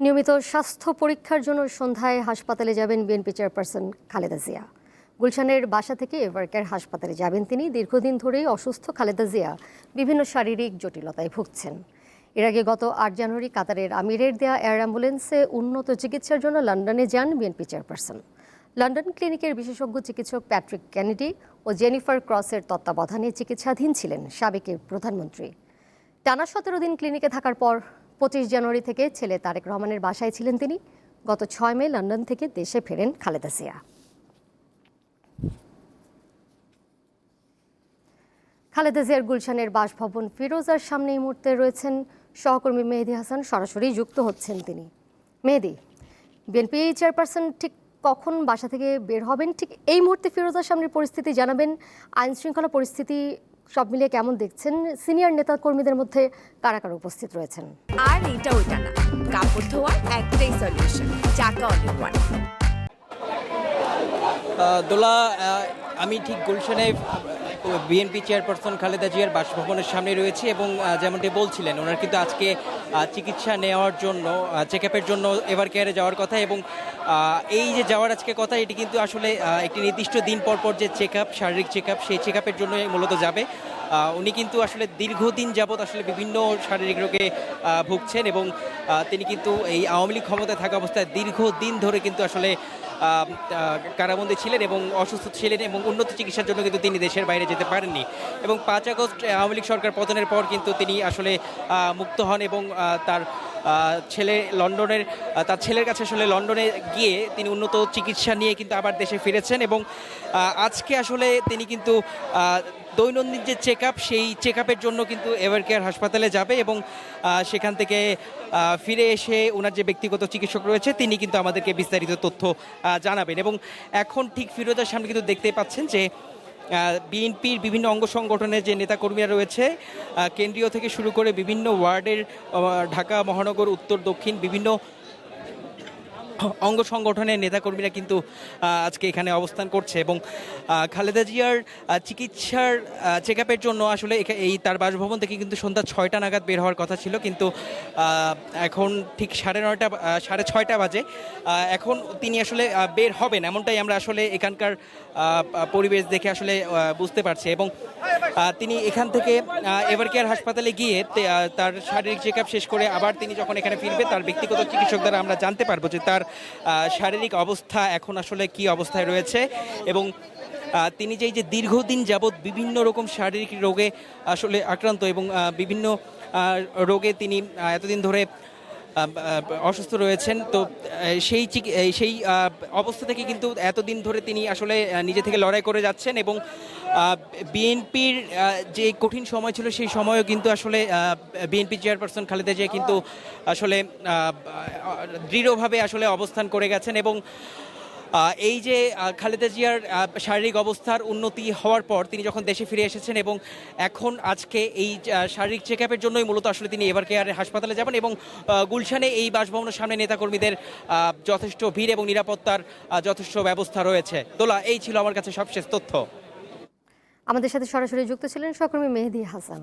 নিয়মিত স্বাস্থ্য পরীক্ষার জন্য সন্ধ্যায় হাসপাতালে যাবেন বিএনপি চেয়ারপারসন খালেদা জিয়া। গুলশানের বাসা থেকে এভারকেয়ার হাসপাতালে যাবেন তিনি। দীর্ঘদিন ধরেই অসুস্থ খালেদা জিয়া বিভিন্ন শারীরিক জটিলতায় ভুগছেন। এর আগে গত আট জানুয়ারি কাতারের আমিরের দেয়া এয়ার অ্যাম্বুলেন্সে উন্নত চিকিৎসার জন্য লন্ডনে যান বিএনপি চেয়ারপারসন। লন্ডন ক্লিনিকের বিশেষজ্ঞ চিকিৎসক প্যাট্রিক কেনেডি ও জেনিফার ক্রসের তত্ত্বাবধানে চিকিৎসাধীন ছিলেন সাবেক প্রধানমন্ত্রী। টানা সতেরো দিন ক্লিনিকে থাকার পর পঁচিশ জানুয়ারি থেকে ছেলে তারেক রহমানের বাসায় ছিলেন তিনি। গত ছয় মে লন্ডন থেকে দেশে ফেরেন খালেদা জিয়া। খালেদা জিয়ার গুলশানের বাসভবন ফিরোজার সামনে এই মুহূর্তে রয়েছেন সহকর্মী মেহেদি হাসান। সরাসরি যুক্ত হচ্ছেন তিনি। মেহেদি, বিএনপি চেয়ারপারসন ঠিক কখন বাসা থেকে বের হবেন? ঠিক এই মুহূর্তে ফিরোজার সামনের পরিস্থিতি জানাবেন। আইন শৃঙ্খলা পরিস্থিতি সব মিলিয়ে কেমন দেখছেন সিনিয়র নেতা কর্মীদের মধ্যে কারা কারা উপস্থিত রয়েছেন? আর এটা ওইটা না। কাপড় ধোয়ার একটাই সলিউশন চাকা অনেক দোলা আহ, আমি ঠিক গুলশানে বিএনপি চেয়ারপারসন খালেদা জিয়ার বাসভবনের সামনে রয়েছে এবং যেমনটি বলছিলেন, ওনার কিন্তু আজকে চিকিৎসা নেওয়ার জন্য চেক আপের জন্য এভার কেয়ারে যাওয়ার কথা এবং এই যে যাওয়ার আজকে কথা, এটি কিন্তু আসলে একটি নির্দিষ্ট দিন পর পর যে চেক আপ শারীরিক চেক আপ সেই চেক আপের জন্য মূলত যাবে। উনি কিন্তু আসলে দীর্ঘদিন যাবৎ আসলে বিভিন্ন শারীরিক রোগে ভুগছেন এবং তিনি কিন্তু এই আওয়ামী লীগ ক্ষমতায় থাকা অবস্থায় দীর্ঘদিন ধরে কিন্তু আসলে কারাবন্দী ছিলেন এবং অসুস্থ ছিলেন এবং উন্নত চিকিৎসার জন্য কিন্তু তিনি দেশের বাইরে যেতে পারেননি। এবং পাঁচ আগস্ট আওয়ামী লীগ সরকার পতনের পর কিন্তু তিনি আসলে মুক্ত হন এবং তার ছেলে লন্ডনের তার ছেলের কাছে আসলে লন্ডনে গিয়ে তিনি উন্নত চিকিৎসা নিয়ে কিন্তু আবার দেশে ফিরেছেন এবং আজকে আসলে তিনি কিন্তু দৈনন্দিন যে চেক সেই চেক জন্য কিন্তু এভার কেয়ার হাসপাতালে যাবে এবং সেখান থেকে ফিরে এসে ওনার যে ব্যক্তিগত চিকিৎসক রয়েছে, তিনি কিন্তু আমাদেরকে বিস্তারিত তথ্য জানাবেন এবং এখন ঠিক ফিরোজার সামনে কিন্তু দেখতে পাচ্ছেন যে বিএনপির বিভিন্ন অঙ্গ সংগঠনের যে নেতাকর্মীরা রয়েছে কেন্দ্রীয় থেকে শুরু করে বিভিন্ন ওয়ার্ডের ঢাকা, মহানগর, উত্তর, দক্ষিণ, বিভিন্ন অঙ্গ সংগঠনের নেতাকর্মীরা কিন্তু আজকে এখানে অবস্থান করছে এবং খালেদা জিয়ার চিকিৎসার চেক আপের জন্য আসলে এই তার বাসভবন থেকে কিন্তু সন্ধ্যা ছয়টা নাগাদ বের হওয়ার কথা ছিল কিন্তু এখন ঠিক সাড়ে নয়টা সাড়ে ছয়টা বাজে। এখন তিনি আসলে বের হবেন এমনটাই আমরা আসলে এখানকার পরিবেশ দেখে আসলে বুঝতে পারছি এবং তিনি এখান থেকে এভার কেয়ার হাসপাতালে গিয়ে তার শারীরিক চেক শেষ করে আবার তিনি যখন এখানে ফিরবে তার ব্যক্তিগত চিকিৎসক দ্বারা আমরা জানতে পারব যে তার শারীরিক অবস্থা এখন আসলে কি অবস্থায় রয়েছে? এবং তিনি যে যে দীর্ঘদিন যাবৎ বিভিন্ন রকম শারীরিক রোগে আসলে আক্রান্ত এবং বিভিন্ন রোগে তিনি এতদিন ধরে অসুস্থ রয়েছেন, তো সেই সেই অবস্থা থেকে কিন্তু এতদিন ধরে তিনি আসলে নিজে থেকে লড়াই করে যাচ্ছেন এবং বিএনপির যে কঠিন সময় ছিল সেই সময়ও কিন্তু আসলে বিএনপি চেয়ারপারসন খালেদা জিয়া কিন্তু আসলে দৃঢ়ভাবে আসলে অবস্থান করে গেছেন এবং এই যে খালেদা জিয়ার শারীরিক অবস্থার উন্নতি হওয়ার পর তিনি যখন দেশে ফিরে এসেছেন এবং এখন আজকে এই শারীরিক চেক আপের জন্যই মূলত আসলে তিনি এবার কেয়ারের হাসপাতালে যাবেন এবং গুলশানে এই বাসভবনের সামনে নেতাকর্মীদের যথেষ্ট ভিড় এবং নিরাপত্তার যথেষ্ট ব্যবস্থা রয়েছে। দোলা, এই ছিল আমার কাছে সবশেষ তথ্য। আমাদের সাথে সরাসরি যুক্ত ছিলেন সহকর্মী মেহেদি হাসান।